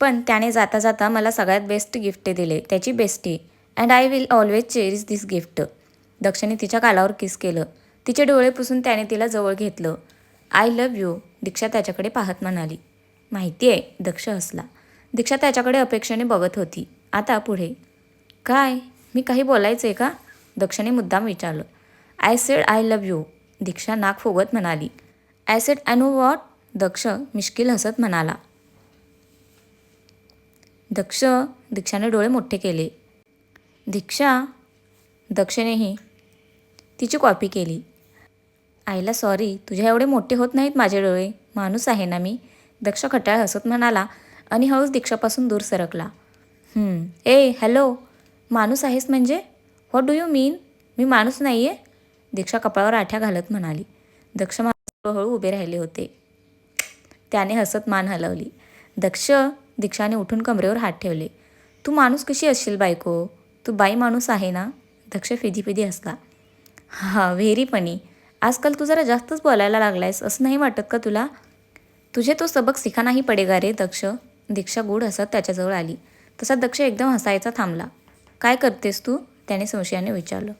पण त्याने जाता जाता मला सगळ्यात बेस्ट गिफ्ट दिले. त्याची bestie and I will always cherish this gift दक्षने तिच्या कालावर किस केलं. तिचे डोळे पुसून त्याने तिला जवळ घेतलं. आय लव्ह यू दीक्षा त्याच्याकडे पाहत म्हणाली. माहिती आहे दक्ष हसला. दीक्षा त्याच्याकडे अपेक्षेने बघत होती. आता पुढे. काय? मी काही बोलायचं आहे का? दक्षने मुद्दाम विचारलं. I said I love you Diksha नाक फुगत म्हणाली. I said I know what Daksh मिश्किल हसत म्हणाला. दक्ष दीक्षाने डोळे मोठे केले. दीक्षा दक्षनेही तिची कॉपी केली. आईला सॉरी तुझ्या एवढे मोठे होत नाहीत माझे डोळे. माणूस आहे ना मी. दक्ष खटाळ हसत म्हणाला आणि हळूच दीक्षापासून दूर सरकला. ए हॅलो माणूस आहेस म्हणजे? व्हॉट डू यू मीन मी माणूस नाही आहे दीक्षा कपाळावर आठ्या घालत म्हणाली. दक्ष माणूस हळू उभे राहिले होते. त्याने हसत मान हलवली. दक्ष दीक्षाने उठून कमरेवर हात ठेवले. तू माणूस कशी असशील बायको? तू बाई माणूस आहे ना दक्ष फिदी हसला. हा व्हेरी आजकाल तू जरा जास्तच बोलायला लागलायस असं नाही वाटत का तुला? तुझे तो सबक सिखा नाही पडेगा रे दक्ष दीक्षा गूढ हसत त्याच्याजवळ आली. तसा दक्ष एकदम हसायचा थांबला. काय करतेस तू त्याने संशयाने विचारलं.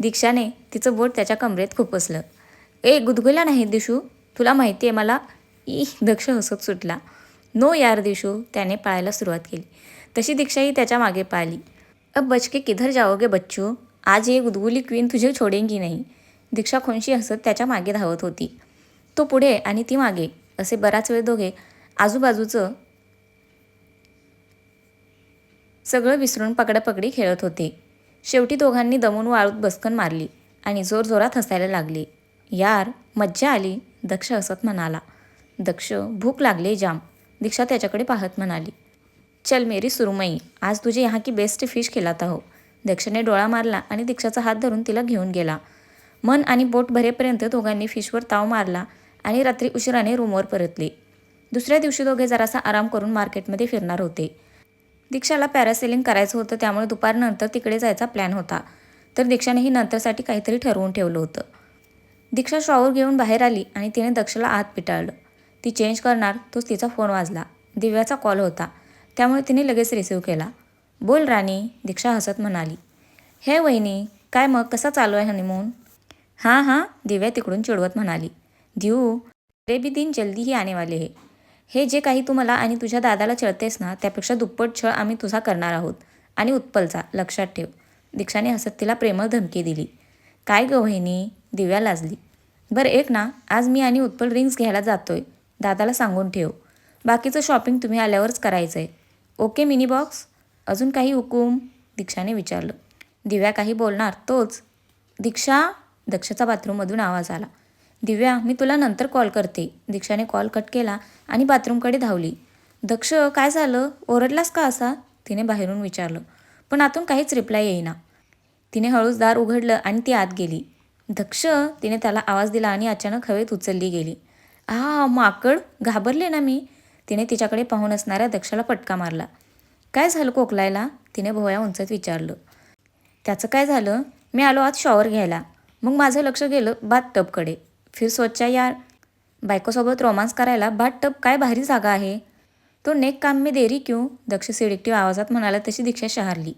दीक्षाने तिचं बोट त्याच्या कमरेत खुपसलं. ए गुदगुल्या नाही दिशू. तुला माहिती आहे मला. ई दक्ष हसत सुटला. नो यार दिशू त्याने पाळायला सुरुवात केली. तशी दीक्षाही त्याच्यामागे पाळली अब बचके किधर जाओगे बच्चू? आज एक गुदगुली क्वीन तुझे छोडेंगी नाही. दीक्षा खोनशी हसत त्याच्यामागे धावत होती. तो पुढे आणि ती मागे असे बराच वेळ दोघे आजूबाजूचं सगळं विसरून पकडापकडी खेळत होते. शेवटी दोघांनी दमून वाळूत बसकन मारली आणि जोरजोरात हसायला लागले. यार मज्जा आली दक्ष हसत म्हणाला. दक्ष भूक लागली जाम. दीक्षा त्याच्याकडे पाहत म्हणाली चल मेरी सुरुमई आज तुझे यहाँ की बेस्ट फिश खिलाता हो दक्षने डोळा मारला आणि दीक्षाचा हात धरून तिला घेऊन गेला. मन आणि बोट भरेपर्यंत दोघांनी फिशवर ताव मारला आणि रात्री उशिराने रूमवर परतले. दुसऱ्या दिवशी दोघे जरासा आराम करून मार्केटमध्ये फिरणार होते. दीक्षाला पॅरासेलिंग करायचं होतं त्यामुळे दुपारनंतर तिकडे जायचा प्लॅन होता. तर दीक्षानेही नंतरसाठी काहीतरी ठरवून ठेवलं होतं. दीक्षा शॉवर घेऊन बाहेर आली आणि तिने दक्षला आत पिटाळलं. ती चेंज करणार तोच तिचा फोन वाजला. दिव्याचा कॉल होता. त्यामुळे तिने लगेच रिसीव्ह केला. बोल राणी दीक्षा हसत म्हणाली. हे वहिनी काय मग कसा चालू आहे हनीमून हां हां दिव्या तिकडून चिडवत म्हणाली. दिऊ रे बी दिन जल्दी ही आने वाले हे जे काही तू मला आणि तुझ्या दादाला चळतेस ना त्यापेक्षा दुप्पट छळ आम्ही तुझा करणार आहोत. आणि उत्पलचा लक्षात ठेव. दीक्षाने हसत तिला प्रेमळ धमकी दिली. काय गं वहिनी दिव्या लाजली. बरं एक ना आज मी आणि उत्पल रिंग्स घ्यायला जातोय. दादाला सांगून ठेव. बाकीचं शॉपिंग तुम्ही आल्यावरच करायचं आहे ओके मिनी बॉक्स अजून काही हुकूम? दीक्षाने विचारलं. दिव्या काही बोलणार? तोच. दीक्षा? दक्षचा बाथरूममधून आवाज आला. दिव्या मी तुला नंतर कॉल करते. दीक्षाने कॉल कट केला आणि बाथरूमकडे धावली. दक्ष काय झालं? ओरडलास का असा? तिने बाहेरून विचारलं. पण आतून काहीच रिप्लाय येईना. तिने हळूच दार उघडलं आणि ती आत गेली. दक्ष तिने त्याला आवाज दिला आणि अचानक हवेत उचलली गेली. आ माकड घाबरले ना मी. तिने तिच्याकडे पाहून असणाऱ्या दक्षाला फटका मारला. काय झालं कोकलायला? तिने भोया उंचत विचारलं. त्याचं काय झालं? मी आलो आज शॉवर घ्यायला. मग माझं लक्ष गेलं बाथ टबकडे फिर स्वच्छ यार. बायकोसोबत रोमांस करायला बाथ टब काय भारी जागा आहे? तो नेक काम मी देरी क्यू? दक्ष सिडिक्टिव्ह आवाजात म्हणाला तशी दीक्षा शहारली.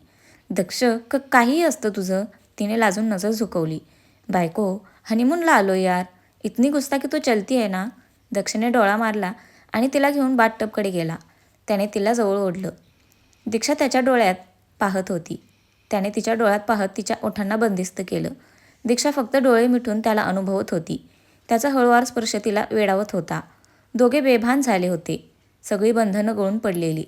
दक्ष क काहीही असतं तुझं. तिने लाजून नजर झुकवली. बायको हनीमूनला आलो यार. इतनी गुस्ता की तो चलती आहे ना दक्षिणे डोळा मारला आणि तिला घेऊन बाथटबकडे गेला. त्याने तिला जवळ ओढलं. दीक्षा त्याच्या डोळ्यात पाहत होती. त्याने तिच्या डोळ्यात पाहत तिच्या ओठांना बंदिस्त केलं. दीक्षा फक्त डोळे मिठून त्याला अनुभवत होती. त्याचा हळूवार स्पर्श तिला वेडावत होता. दोघे बेभान झाले होते. सगळी बंधनं गळून पडलेली.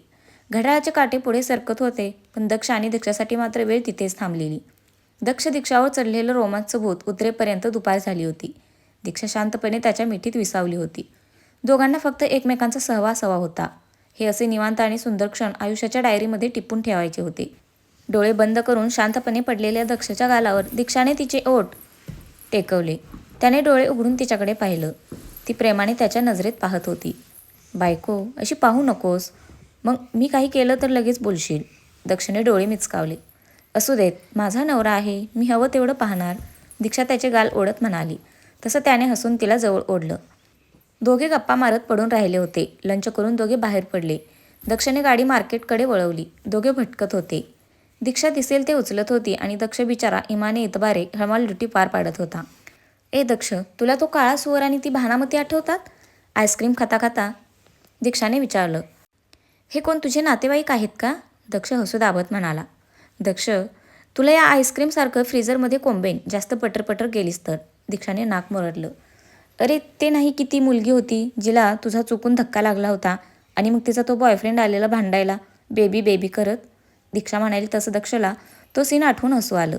घड्याळाचे काटे पुढे सरकत होते पण दक्ष आणि दीक्षासाठी मात्र वेळ तिथेच थांबलेली. दक्ष दीक्षावर चढलेलं रोमांचं भूत उतरेपर्यंत दुपार झाली होती. दीक्षा शांतपणे त्याच्या मिठीत विसावली होती. दोघांना फक्त एकमेकांचा सहवास हवा होता. हे असे निवांत आणि सुंदर क्षण आयुष्याच्या डायरीमध्ये टिपून ठेवायचे होते. डोळे बंद करून शांतपणे पडलेल्या दक्षच्या गालावर दीक्षाने तिचे ओठ टेकवले. त्याने डोळे उघडून तिच्याकडे पाहिलं. ती प्रेमाने त्याच्या नजरेत पाहत होती. बायको अशी पाहू नकोस. मग मी काही केलं तर लगेच बोलशील. दक्षने डोळे मिचकावले. असू देत माझा नवरा आहे. मी हवं तेवढं पाहणार. दीक्षा त्याचे गाल ओढत म्हणाली. तसं त्याने हसून तिला जवळ ओढलं. दोघे गप्पा मारत पडून राहिले होते. लंच करून दोघे बाहेर पडले. दक्षने गाडी मार्केटकडे वळवली. दोघे भटकत होते. दीक्षा दिसेल ते उचलत होती आणि दक्ष बिचारा इमाने इतबारे हमाल ड्युटी पार पाडत होता. ए दक्ष तुला तो काळा सुवर आणि ती भानामती आठवतात? आईस्क्रीम खाता खाता? दीक्षाने विचारलं. हे कोण तुझे नातेवाईक आहेत का? दक्ष हसू दाबत म्हणाला. दक्ष तुला या आईस्क्रीमसारखं फ्रीजरमध्ये कोंबेन. जास्त पटर पटर गेलीस तर. दीक्षाने नाक मुरडलं. अरे ते नाही की ती मुलगी होती जिला तुझा चुकून धक्का लागला होता आणि मग तिचा तो बॉयफ्रेंड आलेला भांडायला बेबी बेबी करत. दीक्षा म्हणाली तसं दक्षला तो सीन आठवून हसू आलं.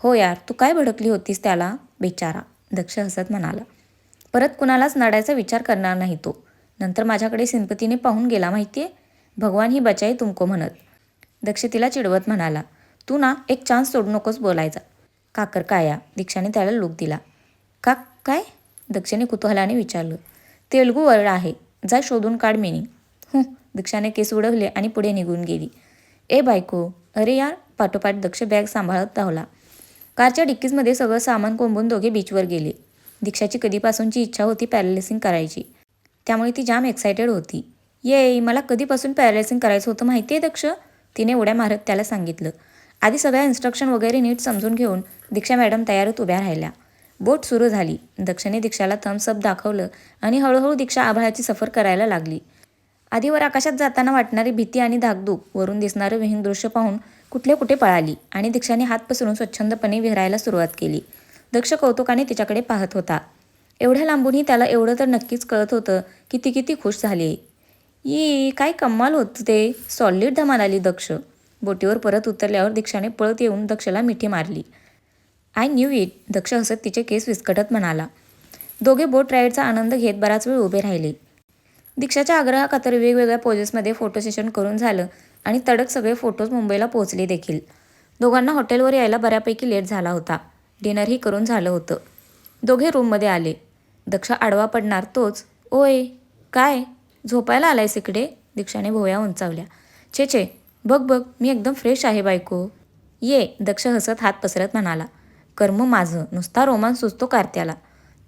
हो यार तू काय भडकली होतीस त्याला बेचारा दक्ष हसत म्हणाला. परत कुणालाच नडायचा विचार करणार नाही तो. नंतर माझ्याकडे सिंपतीने पाहून गेला माहितीये? भगवान ही बचाई तुमको म्हणत. दक्ष तिला चिडवत म्हणाला तू ना एक चान्स सोडू नकोस बोलायचा. काकर काया दीक्षाने त्याला लूक दिला. का काय? दक्षने कुतूहलाने विचारलं. तेलगू वर्ड आहे. जा शोधून काढ मिनी. हं दीक्षाने केस उडवले आणि पुढे निघून गेली. ए बायको अरे यार पाठोपाठ दक्ष बॅग सांभाळत धावला. कारच्या डिक्कीजमध्ये सगळं सामान कोंबून दोघे बीचवर गेले. दीक्षाची कधीपासूनची इच्छा होती पॅरालिसिंग करायची. त्यामुळे ती जाम एक्सायटेड होती. ये मला कधीपासून पॅरालिसिंग करायचं होतं माहिती आहे दक्ष? तिने उड्या मारत त्याला सांगितलं. आधी सगळ्या इन्स्ट्रक्शन वगैरे नीट समजून घेऊन दीक्षा मॅडम तयारीत उभ्या राहिल्या. बोट सुरू झाली. दक्षिणे दीक्षाला थम्सअप दाखवलं आणि हळूहळू दीक्षा आभाळाची सफर करायला लागली. आधीवर आकाशात जाताना वाटणारी भीती आणि धाकधूक वरून दिसणारं विहीन दृश्य पाहून कुठले कुठे पळाली आणि दीक्षाने हात पसरून स्वच्छंदपणे विहरायला सुरुवात केली. दक्ष कौतुकाने तिच्याकडे पाहत होता. एवढ्या लांबूनही त्याला एवढं तर नक्कीच कळत होतं की ती किती खुश झाली ई काय कमाल होतं ते सॉलिड धमाल आली दक्ष. बोटीवर परत उतरल्यावर दीक्षाने पळत येऊन दक्षला मिठी मारली. आय न्यू इट दक्ष हसत तिचे केस विस्कटत म्हणाला. दोघे बोट राईडचा आनंद घेत बराच वेळ उभे राहिले. दीक्षाच्या आग्रहाखातर वेगवेगळ्या पोजेसमध्ये फोटो सेशन करून झालं आणि तडक सगळे फोटोज मुंबईला पोहोचले देखील. दोघांना हॉटेलवर यायला बऱ्यापैकी लेट झाला होता. डिनरही करून झालं होतं. दोघे रूममध्ये आले. दक्ष आडवा पडणार तोच ओय काय? झोपायला आलायस इकडे? दीक्षाने भोया उंचावल्या. छे छे बघ बघ मी एकदम फ्रेश आहे बायको. ये दक्ष हसत हात पसरत म्हणाला. कर्म माझं. नुसता रोमांस सुचतो कार्त्याला.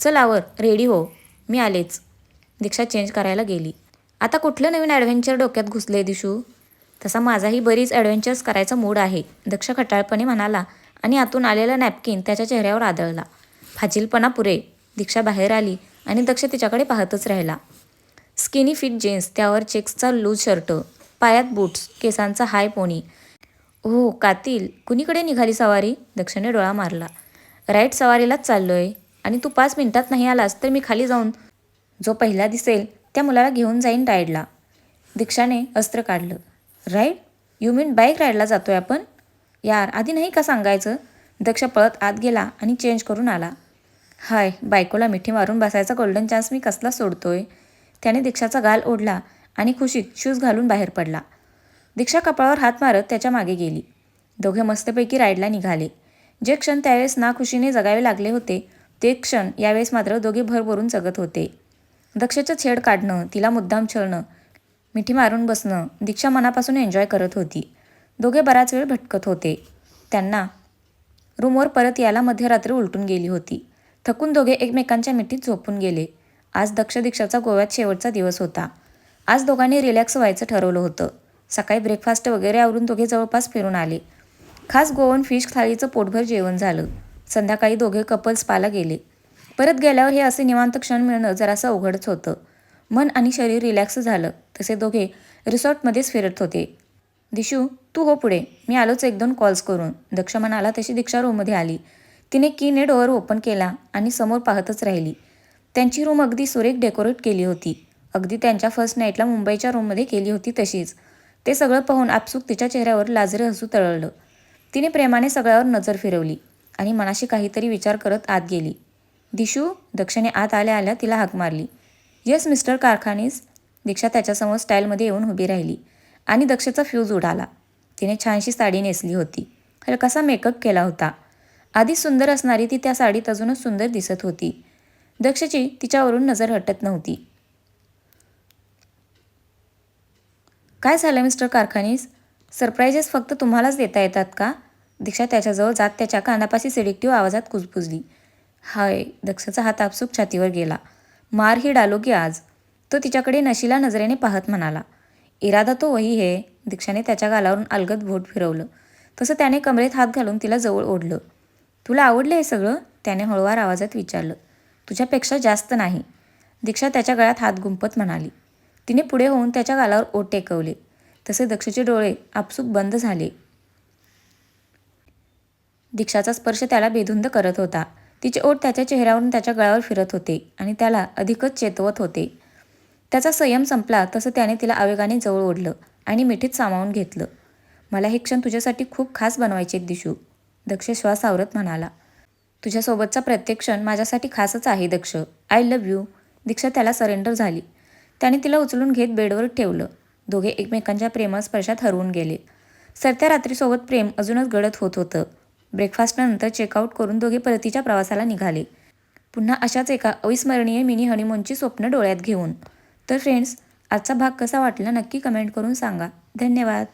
चल आवर रेडी हो. मी आलेच. दीक्षा चेंज करायला गेली. आता कुठलं नवीन ॲडव्हेंचर डोक्यात घुसले दिशू? तसा माझाही बरीच ॲडव्हेंचर्स करायचा मूड आहे दक्ष खटाळपणे म्हणाला. आणि आतून आलेला नॅपकिन त्याच्या चेहऱ्यावर आदळला. फाजीलपणा पुरे. दीक्षा बाहेर आली आणि दक्ष तिच्याकडे पाहतच राहिला. स्किनी फिट जीन्स त्यावर चेक्सचा लूज शर्ट पायात बूट्स केसांचा हाय पोणी हो कातील. कुणीकडे निघाली सवारी? दक्षने डोळा मारला. राईट सवारीलाच चाललोय. आणि तू पाच मिनिटात नाही आलास तर मी खाली जाऊन जो पहिला दिसेल त्या मुलाला घेऊन जाईन राईडला. दीक्षाने अस्त्र काढलं. राईड यू मीन बाईक राईडला जातोय आपण? यार आधी नाही का सांगायचं? दक्ष पळत आत गेला आणि चेंज करून आला. हाय बायकोला मिठी मारून बसायचा गोल्डन चान्स मी कसला सोडतोय? त्याने दीक्षाचा गाल ओढला आणि खुशीत शूज घालून बाहेर पडला. दीक्षा कपाळावर हात मारत त्याच्यामागे गेली. दोघे मस्तपैकी राईडला निघाले. जे क्षण त्यावेळेस नाखुशीने जगावे लागले होते ते क्षण यावेळेस मात्र दोघे भरभरून जगत होते. दक्षचं छेड काढणं तिला मुद्दाम छळणं मिठी मारून बसणं दीक्षा मनापासून एन्जॉय करत होती. दोघे बराच वेळ भटकत होते. त्यांना रूमवर परत यायला मध्यरात्री उलटून गेली होती. थकून दोघे एकमेकांच्या मिठीत झोपून गेले. आज दक्ष दीक्षाचा गोव्यात शेवटचा दिवस होता. आज दोघांनी रिलॅक्स व्हायचं ठरवलं होतं. सकाळी ब्रेकफास्ट वगैरे आवरून दोघे जवळपास फिरून आले. खास गोवन फिश थाळीचं पोटभर जेवण झालं. संध्याकाळी दोघे कपल्स पाला गेले. परत गेल्यावर हे असे निवांत क्षण मिळणं जरासं अवघडच होतं. मन आणि शरीर रिलॅक्स झालं. तसे दोघे रिसॉर्टमध्येच फिरत होते. दिशू तू हो पुढे. मी आलोच एक दोन कॉल्स करून. दक्ष म्हणाला तशी दीक्षा रूममध्ये आली. तिने कीने डोअर ओपन केला आणि समोर पाहतच राहिली. त्यांची रूम अगदी सुरेख डेकोरेट केली होती. अगदी त्यांच्या फर्स्ट नाईटला मुंबईच्या रूममध्ये केली होती तशीच. ते सगळं पाहून आपसूक तिच्या चेहऱ्यावर लाजरे हसू तळवलं तिने प्रेमाने सगळ्यावर नजर फिरवली आणि मनाशी काहीतरी विचार करत आत गेली. दिशू दक्षने आत आल्या आल्या तिला हाक मारली. Yes mister Karkhanis. दीक्षा त्याच्यासमोर स्टाईलमध्ये येऊन उभी राहिली आणि दक्षचा फ्यूज उडाला. तिने छानशी साडी नेसली होती. हलकासा मेकअप केला होता. आधी सुंदर असणारी ती त्या साडीत अजूनच सुंदर दिसत होती. दक्षची तिच्यावरून नजर हटत नव्हती. काय झालं मिस्टर कारखानीस? सरप्राईजेस फक्त तुम्हालाच देता येतात का? दीक्षा त्याच्याजवळ जात त्याच्या कानापाशी सिडिक्टिव्ह आवाजात कुजबुजली. हाय दक्षाचा हात आपसूक छातीवर गेला. मार ही डालो की आज. तो तिच्याकडे नशिला नजरेने पाहत म्हणाला. इरादा तो वही हे दीक्षाने त्याच्या गालावरून अलगद बोट फिरवलं. तसं त्याने कमरेत हात घालून तिला जवळ ओढलं. तुला आवडलं हे सगळं? त्याने हळुवार आवाजात विचारलं. तुझ्यापेक्षा जास्त नाही. दीक्षा त्याच्या गळ्यात हात गुंपत म्हणाली. तिने पुढे होऊन त्याच्या गालावर ओठ टेकवले. तसे दक्षचे डोळे आपसूक बंद झाले. दीक्षाचा स्पर्श त्याला बेधुंद करत होता. तिचे ओठ त्याच्या चेहऱ्यावरून त्याच्या गळावर फिरत होते आणि त्याला अधिकच चेतवत होते. त्याचा संयम संपला तसं त्याने तिला आवेगाने जवळ ओढलं आणि मिठीत सामावून घेतलं. मला हे क्षण तुझ्यासाठी खूप खास बनवायचे दिशू दक्ष श्वास आवरत म्हणाला. तुझ्यासोबतचा प्रत्येक क्षण माझ्यासाठी खासच आहे Daksh. I love you. Diksha त्याला सरेंडर झाली. त्याने तिला उचलून घेत बेडवर ठेवलं. दोघे एकमेकांच्या प्रेमळ स्पर्शात हरवून गेले. सरत्या रात्रीसोबत प्रेम अजूनच गडद होत होतं. ब्रेकफास्टनंतर चेकआउट करून दोघे परतीच्या प्रवासाला निघाले. पुन्हा अशाच एका अविस्मरणीय मिनी हनीमूनची स्वप्न डोळ्यात घेऊन. तर फ्रेंड्स आजचा भाग कसा वाटला नक्की कमेंट करून सांगा. धन्यवाद.